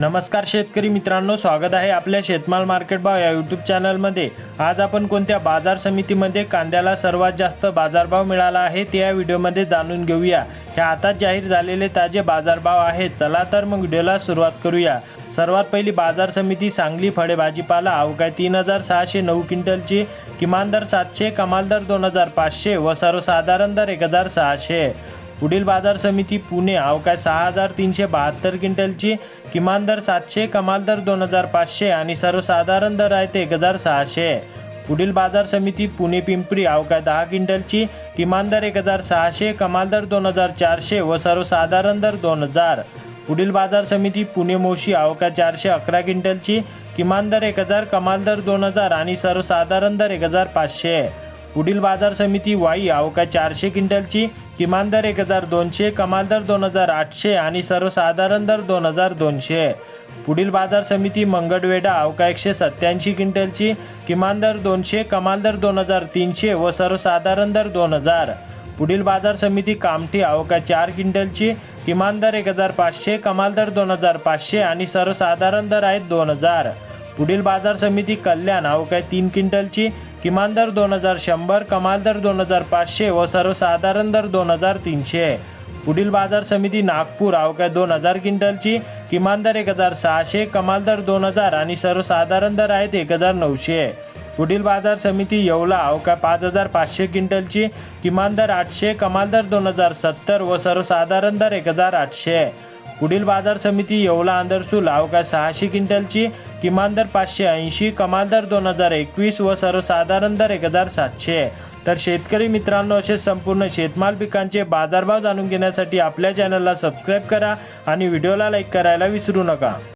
नमस्कार शेतकरी मित्रांनो स्वागत आहे आपल्या शेतमाल मार्केट भाव या यूट्यूब चॅनलमध्ये. आज आपण कोणत्या बाजार समितीमध्ये कांद्याला सर्वात जास्त बाजारभाव मिळाला आहे ते या व्हिडिओमध्ये जाणून घेऊया. हे आताच जाहीर झालेले ताजे बाजारभाव आहेत. चला तर मग व्हिडिओला सुरुवात करूया. सर्वात पहिली बाजार समिती सांगली फळे भाजीपाला. अवघ्या तीन हजार सहाशे नऊ क्विंटलची किमान दर सातशे कमाल दर दोन हजार पाचशे व सर्वसाधारण दर एक हजार सहाशे. पुढील बाजार समिती पुणे. अवकाश सहा हजार तीनशे बहात्तर क्विंटलची. किमान दर सातशे कमाल दर दोन हजार पाचशे आणि सर्वसाधारण दर आहेत एक हजार सहाशे. पुढील बाजार समिती पुणे पिंपरी. अवकाश दहा क्विंटलची. किमान दर एक हजार सहाशे कमाल दर दोन हजार चारशे व सर्वसाधारण दर दोन हजार. पुढील बाजार समिती पुणे मोशी. अवकाश चारशे अकरा क्विंटलची. किमान दर एक हजार कमाल दर दोन हजार आणि सर्वसाधारण दर एक हजार पाचशे. पुढील बाजार समिती वाई अवका चारशे क्विंटलची किमान दर एक हजार दोनशे कमाल दर दोन हजार आठशे आणि सर्वसाधारण दर दोन हजार दोनशे. पुढील बाजार समिती मंगळवेढा अवका एकशे सत्याऐंशी क्विंटलची किमान दर दोनशे कमाल दर दोन हजार तीनशे व सर्वसाधारण दर दोन हजार. पुढील बाजार समिती कामठी अवका चार क्विंटलची किमान दर एक हजार पाचशे कमाल दर दोन हजार पाचशे आणि सर्वसाधारण दर आहेत दोन हजार. पुढील बाजार समिती कल्याण अवकाश तीन क्विंटलची किमान दर दोन हजार शंभर कमाल दर दोन हजार पाचशे व सर्वसाधारण दर दोन हजार तीनशे. पुढील बाजार समिती नागपूर अवघ्या दोन हजार क्विंटलची किमान दर एक हजार सहाशे कमाल दर दोन हजार आणि सर्वसाधारण दर आहेत एक हजार नऊशे. पुढील बाजार समिती येवला अवघ्या पाच हजार पाचशे क्विंटलची किमान दर आठशे कमाल दर दोन हजार सत्तर व सर्वसाधारण दर एक हजार आठशे. पुढील बाजार समिती येवला आंदरसूल अवकाश सहाशे क्विंटलची किमान दर पाचशे ऐंशी कमाल दर दोन हजार एकवीस व सर्वसाधारण दर एक हजार सातशे. तर शेतकरी मित्रांनो असे संपूर्ण शेतमाल पिकांचे बाजारभाव जाणून घेण्यासाठी आपल्या चॅनलला सबस्क्राईब करा आणि व्हिडिओला लाईक करायला विसरू नका.